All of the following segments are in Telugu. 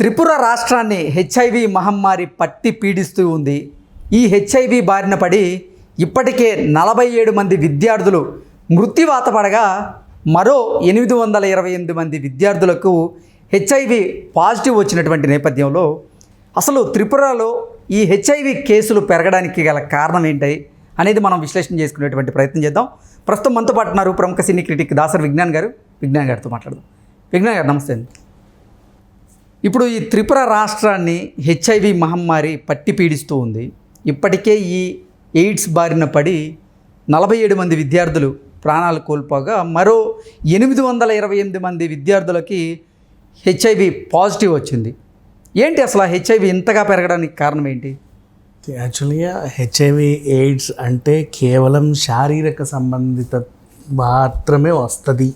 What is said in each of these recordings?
త్రిపుర రాష్ట్రాన్ని హెచ్ఐవి మహమ్మారి పట్టి పీడిస్తూ ఉంది. ఈ హెచ్ఐవి బారిన పడి ఇప్పటికే నలభై ఏడు మంది విద్యార్థులు మృత్యువాత పడగా మరో ఎనిమిది వందల ఇరవై ఎనిమిది మంది విద్యార్థులకు హెచ్ఐవి పాజిటివ్ వచ్చినటువంటి నేపథ్యంలో అసలు త్రిపురలో ఈ హెచ్ఐవి కేసులు పెరగడానికి గల కారణం ఏంటి అనేది మనం విశ్లేషణ చేసుకునేటువంటి ప్రయత్నం చేద్దాం. ప్రస్తుతం మనతో పాటున్నారు ప్రముఖ సినీ క్రిటిక్ దాసర్ విజ్ఞాన్ గారు. విజ్ఞాన్ గారితో మాట్లాడదాం. విజ్ఞాన్ గారు నమస్తే అండి. ఇప్పుడు ఈ త్రిపుర రాష్ట్రాన్ని హెచ్ఐవి మహమ్మారి పట్టి పీడిస్తూ ఉంది. ఇప్పటికే ఈ ఎయిడ్స్ బారిన పడి నలభై ఏడు మంది విద్యార్థులు ప్రాణాలు కోల్పోగా మరో ఎనిమిది వందల ఇరవై ఎనిమిది మంది విద్యార్థులకి హెచ్ఐవి పాజిటివ్ వచ్చింది. ఏంటి అసలు హెచ్ఐవి ఇంతగా పెరగడానికి కారణం ఏంటి? యాక్చువల్గా హెచ్ఐవి ఎయిడ్స్ అంటే కేవలం శారీరక సంబంధిత మాత్రమే వస్తుంది.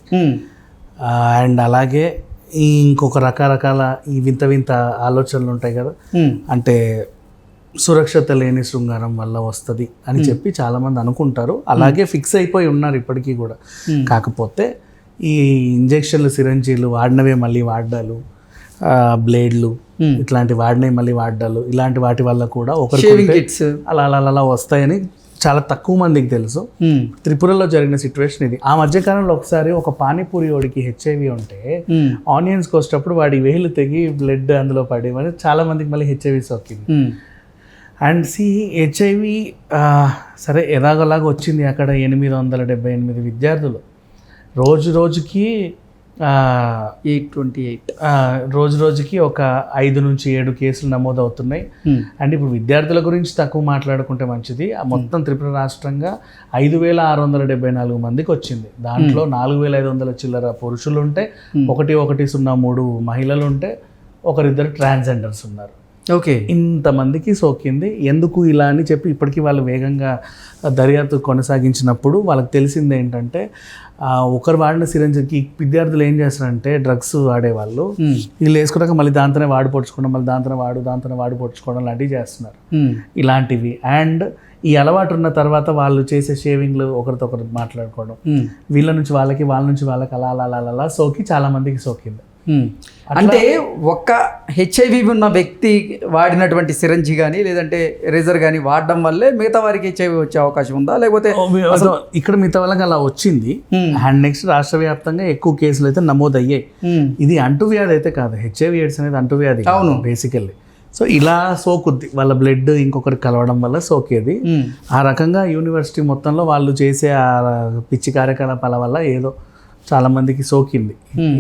అండ్ అలాగే ఇంకొక రకరకాల ఈ వింత వింత ఆలోచనలు ఉంటాయి కదా. అంటే సురక్షత లేని శృంగారం వల్ల వస్తుంది అని చెప్పి చాలామంది అనుకుంటారు. అలాగే ఫిక్స్ అయిపోయి ఉన్నారు ఇప్పటికీ కూడా. కాకపోతే ఈ ఇంజెక్షన్లు సిరంజీలు వాడినవే మళ్ళీ వాడ్డాలు బ్లేడ్లు. ఇట్లాంటి వాడినవి మళ్ళీ వాడ్డాలు ఇలాంటి వాటి వల్ల కూడా కిట్స్ అలా అలా అలా వస్తాయని చాలా తక్కువ మందికి తెలుసు. త్రిపురలో జరిగిన సిచ్యువేషన్ ఇది. ఆ మధ్యకాలంలో ఒకసారి ఒక పానీపూరి వాడికి హెచ్ఐవి ఉంటే ఉమ్, ఆనియన్స్కి వచ్చేటప్పుడు వాడి వేలు తెగి బ్లడ్ అందులో పడి మరి చాలా మందికి మళ్ళీ హెచ్ఐవి సోకింది అండ్ సి హెచ్ఐవి సరే ఎలాగోలాగా వచ్చింది అక్కడ ఎనిమిది వందల డెబ్బై ఎనిమిది విద్యార్థులు. రోజు రోజుకి ఎయిట్ ట్వంటీ ఎయిట్. రోజు రోజుకి ఒక ఐదు నుంచి ఏడు కేసులు నమోదవుతున్నాయి. ఉమ్, అండ్ ఇప్పుడు విద్యార్థుల గురించి తక్కువ మాట్లాడుకుంటే మంచిది. ఆ మొత్తం త్రిపుర రాష్ట్రంగా ఐదు వేల ఆరు వందల డెబ్బై నాలుగు మందికి వచ్చింది. దాంట్లో నాలుగు వేల ఐదు వందల చిల్లర పురుషులు ఉంటే ఒకటి ఒకటి సున్నా మూడు మహిళలు ఉంటే ఒకరిద్దరు ట్రాన్స్జెండర్స్ ఉన్నారు. ఓకే. ఇంతమందికి సోకింది. ఎందుకు ఇలా అని చెప్పి ఇప్పటికీ వాళ్ళు వేగంగా దర్యాప్తు కొనసాగించినప్పుడు వాళ్ళకి తెలిసింది ఏంటంటే ఒకరు వాడిన సిరంజికి విద్యార్థులు ఏం చేస్తారంటే డ్రగ్స్ వాడేవాళ్ళు. వీళ్ళు వేసుకున్నాక మళ్ళీ దాంతోనే వాడి పొడుచుకోవడం మళ్ళీ దాంతోనే వాడు దాంతోనే వాడి పొడుచుకోవడం లాంటివి చేస్తున్నారు. ఇలాంటివి. అండ్ ఈ అలవాటు ఉన్న తర్వాత వాళ్ళు చేసే షేవింగ్లు ఒకరితో ఒకరు మాట్లాడుకోవడం. వీళ్ళ నుంచి వాళ్ళకి వాళ్ళ నుంచి వాళ్ళకి అలా అలా అలా అలా సోకి చాలా మందికి సోకింది. అంటే ఒక్క హెచ్ఐవి ఉన్న వ్యక్తి వాడినటువంటి సిరంజి కానీ లేదంటే రేజర్ కానీ వాడడం వల్లే మిగతా వారికి హెచ్ఐవి వచ్చే అవకాశం ఉందా? లేకపోతే ఇక్కడ మిగతా వాళ్ళకి అలా వచ్చింది. అండ్ నెక్స్ట్ రాష్ట్ర వ్యాప్తంగా ఎక్కువ కేసులు అయితే నమోదయ్యాయి. ఇది అంటువ్యాధి అయితే కాదు. హెచ్ఐవి ఎయిడ్స్ అనేది అంటువ్యాధి అవును. బేసికల్లీ సో ఇలా సోకుద్ది. వాళ్ళ బ్లడ్ ఇంకొకరికి కలవడం వల్ల సోకేది. ఆ రకంగా యూనివర్సిటీ మొత్తంలో వాళ్ళు చేసే ఆ పిచ్చి కార్యకలాపాల వల్ల ఏదో చాలా మందికి సోకింది.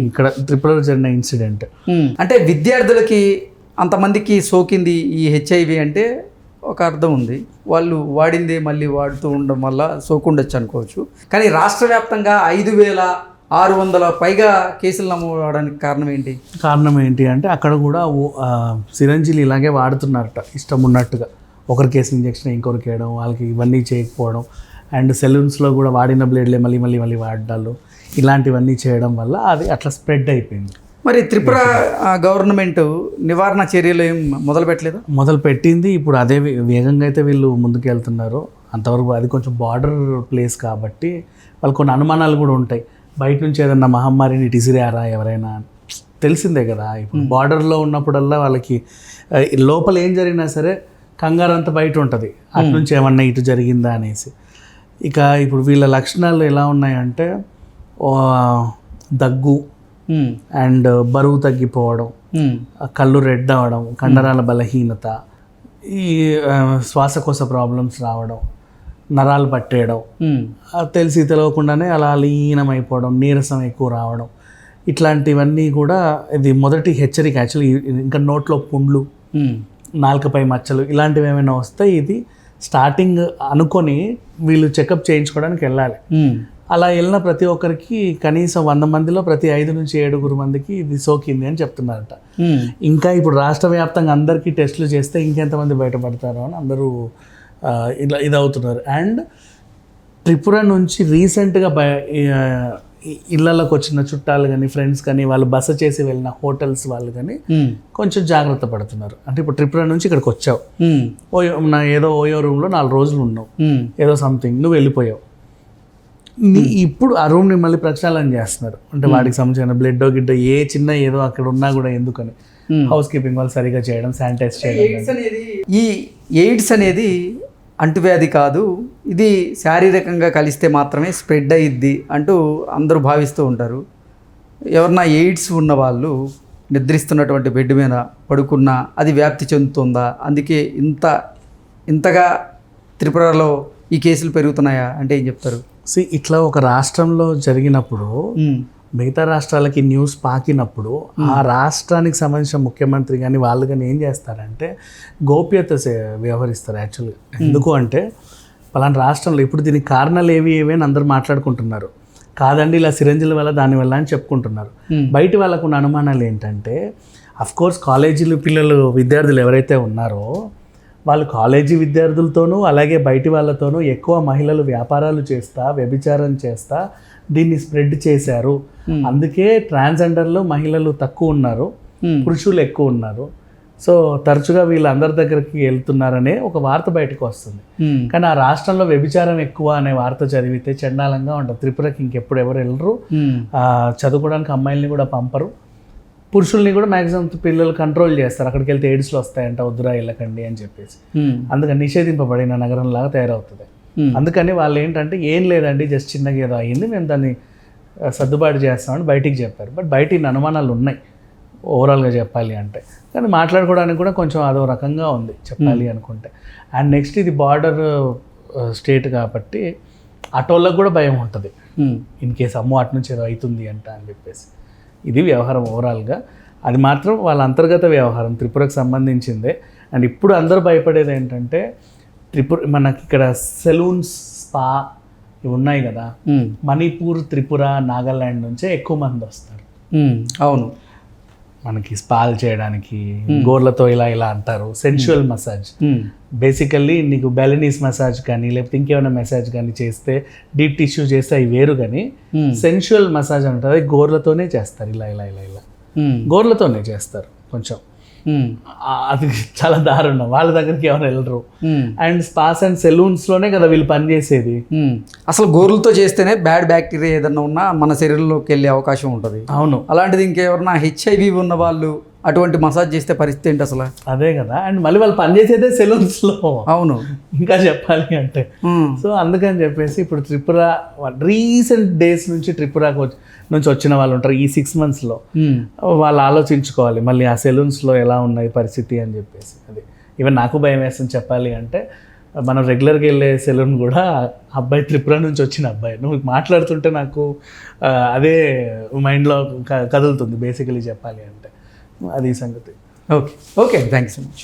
ఇక్కడ త్రిపురలో జరిగిన ఇన్సిడెంట్. అంటే విద్యార్థులకి అంతమందికి సోకింది ఈ హెచ్ఐవి అంటే ఒక అర్థం ఉంది. వాళ్ళు వాడిందే మళ్ళీ వాడుతూ ఉండడం వల్ల సోకుండొచ్చు అనుకోవచ్చు. కానీ రాష్ట్ర వ్యాప్తంగా ఐదు వేల ఆరు వందల పైగా కేసులు నమోదవడానికి కారణం ఏంటి? కారణం ఏంటి అంటే అక్కడ కూడా సిరంజీలు ఇలాగే వాడుతున్నారట. ఇష్టం ఉన్నట్టుగా. ఒకరికి వేసిన ఇంజక్షన్ ఇంకొకరికి వేయడం వాళ్ళకి ఇవన్నీ చేయకపోవడం. అండ్ సెలూన్స్లో కూడా వాడిన బ్లేడ్లే మళ్ళీ మళ్ళీ మళ్ళీ వాడాలు ఇలాంటివన్నీ చేయడం వల్ల అది అట్లా స్ప్రెడ్ అయిపోయింది. మరి త్రిపుర గవర్నమెంట్ నివారణ చర్యలు ఏం మొదలు పెట్టలేదు? మొదలు పెట్టింది. ఇప్పుడు అదే వేగంగా అయితే వీళ్ళు ముందుకు వెళ్తున్నారు. అంతవరకు అది కొంచెం బార్డర్ ప్లేస్ కాబట్టి వాళ్ళు కొన్ని అనుమానాలు కూడా ఉంటాయి. బయట నుంచి ఏదన్నా మహమ్మారిని ఇసిరారా ఎవరైనా? తెలిసిందే కదా. ఇప్పుడు బార్డర్లో ఉన్నప్పుడల్లా వాళ్ళకి లోపల ఏం జరిగినా సరే కంగారు అంతా బయట ఉంటుంది. అటు నుంచి ఏమన్నా ఇటు జరిగిందా అనేసి. ఇక ఇప్పుడు వీళ్ళ లక్షణాలు ఎలా ఉన్నాయంటే దగ్గు అండ్ బరువు తగ్గిపోవడం కళ్ళు రెడ్ అవ్వడం కండరాల బలహీనత ఈ శ్వాసకోశ ప్రాబ్లమ్స్ రావడం నరాలు పట్టేయడం తెలిసి తెలియకుండానే అలా లీనమైపోవడం నీరసం ఎక్కువ రావడం ఇట్లాంటివన్నీ కూడా ఇది మొదటి హెచ్చరిక యాక్చువల్లీ ఇంకా నోట్లో పుండ్లు నాలుకపై మచ్చలు ఇలాంటివి ఏమైనా వస్తే ఇది స్టార్టింగ్ అనుకొని వీళ్ళు చెకప్ చేయించుకోవడానికి వెళ్ళాలి. అలా వెళ్ళిన ప్రతి ఒక్కరికి కనీసం వంద మందిలో ప్రతి ఐదు నుంచి ఏడుగురు మందికి ఇది సోకింది అని చెప్తున్నారట. ఇంకా ఇప్పుడు రాష్ట్ర వ్యాప్తంగా అందరికీ టెస్టులు చేస్తే ఇంకెంతమంది బయటపడతారో అని అందరూ ఇలా ఇది అవుతున్నారు అండ్ త్రిపుర నుంచి రీసెంట్గా బయ ఇళ్ళలోకి వచ్చిన చుట్టాలు కానీ ఫ్రెండ్స్ కానీ వాళ్ళు బస చేసి వెళ్ళిన హోటల్స్ వాళ్ళు కానీ కొంచెం జాగ్రత్త పడుతున్నారు. అంటే ఇప్పుడు త్రిపుర నుంచి ఇక్కడికి వచ్చావు. ఓయో నా ఏదో ఓయో రూమ్లో నాలుగు రోజులు ఉన్నావు. ఏదో సంథింగ్ నువ్వు వెళ్ళిపోయావు. నీ ఇప్పుడు ఆ రూమ్ని మళ్ళీ ప్రక్షాళన చేస్తున్నారు. అంటే వాడికి సంబంధించిన బ్లడ్ గిడ్డ ఏ చిన్న ఏదో అక్కడ ఉన్నా కూడా ఎందుకని? Hmm. హౌస్ కీపింగ్ వాళ్ళు సరిగా చేయడం శానిటైజ్ చేయడం ఈ ఎయిడ్స్ అనేది అంటువ్యాధి కాదు. ఇది శారీరకంగా కలిస్తే మాత్రమే స్ప్రెడ్ అయ్యిద్ది అంటూ అందరూ భావిస్తూ ఉంటారు. ఎవరన్నా ఎయిడ్స్ ఉన్న వాళ్ళు నిద్రిస్తున్నటువంటి బెడ్ మీద పడుకున్నా అది వ్యాప్తి చెందుతుందా? అందుకే ఇంత ఇంతగా త్రిపురలో ఈ కేసులు పెరుగుతున్నాయా? అంటే ఏం చెప్తారు? సి ఇట్లా ఒక రాష్ట్రంలో జరిగినప్పుడు మిగతా రాష్ట్రాలకి న్యూస్ పాకినప్పుడు ఆ రాష్ట్రానికి సంబంధించిన ముఖ్యమంత్రి కానీ వాళ్ళు కానీ ఏం చేస్తారంటే గోప్యత వ్యవహరిస్తారు యాక్చువల్గా. ఎందుకు అంటే పలానా రాష్ట్రంలో ఇప్పుడు దీనికి కారణాలు ఏవి ఏవి అని అందరూ మాట్లాడుకుంటున్నారు. కాదండి ఇలా సిరంజిల వల్ల దాని వల్ల అని చెప్పుకుంటున్నారు. బయట వాళ్ళకు ఉన్న అనుమానాలు ఏంటంటే అఫ్ కోర్స్ కాలేజీలు పిల్లలు విద్యార్థులు ఎవరైతే ఉన్నారో వాళ్ళు కాలేజీ విద్యార్థులతోనూ అలాగే బయటి వాళ్ళతోనూ ఎక్కువ మహిళలు వ్యాపారాలు చేస్తా వ్యభిచారం చేస్తా దీన్ని స్ప్రెడ్ చేశారు. అందుకే ట్రాన్స్జెండర్లో మహిళలు తక్కువ ఉన్నారు పురుషులు ఎక్కువ ఉన్నారు. సో తరచుగా వీళ్ళందరి దగ్గరికి వెళ్తున్నారనే ఒక వార్త బయటకు వస్తుంది. కానీ ఆ రాష్ట్రంలో వ్యభిచారం ఎక్కువ అనే వార్త చదివితే చండాలంగా ఉంటుంది త్రిపురకి ఇంకెప్పుడు ఎవరు వెళ్ళరు. చదువుకోవడానికి అమ్మాయిల్ని కూడా పంపరు. పురుషుల్ని కూడా మ్యాక్సిమం పిల్లలు కంట్రోల్ చేస్తారు. అక్కడికి వెళ్తే ఎయిడ్స్లో వస్తాయంట వద్దురా వెళ్ళకండి అని చెప్పేసి. అందుకని నిషేధింపబడిన నగరంలాగా తయారవుతుంది. అందుకని వాళ్ళు ఏంటంటే ఏం లేదండి జస్ట్ చిన్నగా ఏదో అయ్యింది మేము దాన్ని సర్దుబాటు చేస్తామని బయటికి చెప్పారు. బట్ బయట ఇన్ని అనుమానాలు ఉన్నాయి. ఓవరాల్గా చెప్పాలి అంటే. కానీ మాట్లాడుకోవడానికి కూడా కొంచెం అదో రకంగా ఉంది చెప్పాలి అనుకుంటే. అండ్ నెక్స్ట్ ఇది బార్డర్ స్టేట్ కాబట్టి అటోళ్ళకు కూడా భయం ఉంటుంది. ఇన్ కేస్ అమ్మో అటు నుంచి ఏదో అవుతుంది అంట అని చెప్పేసి. ఇది వ్యవహారం ఓవరాల్గా అది మాత్రం వాళ్ళ అంతర్గత వ్యవహారం త్రిపురకు సంబంధించిందే. అండ్ ఇప్పుడు అందరూ భయపడేది ఏంటంటే త్రిపుర మనకి ఇక్కడ సెలూన్స్ స్పా ఇవి ఉన్నాయి కదా. మణిపూర్ త్రిపుర నాగాల్యాండ్ నుంచే ఎక్కువ మంది వస్తారు. అవును. మనకి స్పాల్ చేయడానికి గోర్లతో ఇలా ఇలా అంటారు సెన్షువల్ మసాజ్ బేసికల్లీ నీకు బెలనీస్ మసాజ్ కానీ లేకపోతే ఇంకేమైనా మసాజ్ కానీ చేస్తే డీప్ టిష్యూ చేస్తే అవి వేరు కానీ సెన్షువల్ మసాజ్ అంటారు. అది గోర్లతోనే చేస్తారు ఇలా ఇలా ఇలా ఇలా. ఉమ్, గోర్లతోనే చేస్తారు కొంచెం. అది చాలా దారుణం. వాళ్ళ దగ్గరికి ఎవరు వెళ్ళరు. అండ్ స్పాస్ అండ్ సెలూన్స్లోనే కదా వీళ్ళు పనిచేసేది ఉమ్. అసలు గోర్లతో చేస్తేనే బ్యాడ్ బ్యాక్టీరియా ఏదన్నా ఉన్నా మన శరీరంలోకి వెళ్ళే అవకాశం ఉంటుంది. అవును. అలాంటిది ఇంకెవరన్నా హెచ్ఐవి ఉన్న వాళ్ళు అటువంటి మసాజ్ చేస్తే పరిస్థితి ఏంటి అసలు? అదే కదా. అండ్ మళ్ళీ వాళ్ళు పనిచేసేదే సెలూన్స్లో. అవును. ఇంకా చెప్పాలి అంటే. సో అందుకని చెప్పేసి ఇప్పుడు త్రిపుర రీసెంట్ డేస్ నుంచి త్రిపురకు వచ్చి- నుంచి వచ్చిన వాళ్ళు ఉంటారు ఈ సిక్స్ మంత్స్లో వాళ్ళు ఆలోచించుకోవాలి మళ్ళీ ఆ సెలూన్స్లో ఎలా ఉన్నాయి పరిస్థితి అని చెప్పేసి. అది ఈవెన్ నాకు భయం వేస్తుంది చెప్పాలి అంటే మనం రెగ్యులర్గా వెళ్ళే సెలూన్ కూడా అబ్బాయి త్రిపుర నుంచి వచ్చిన అబ్బాయి. నువ్వు మాట్లాడుతుంటే నాకు అదే మైండ్లో కదులుతుంది బేసికలీ చెప్పాలి అంటే. అది సంగతి. Okay okay thank you so much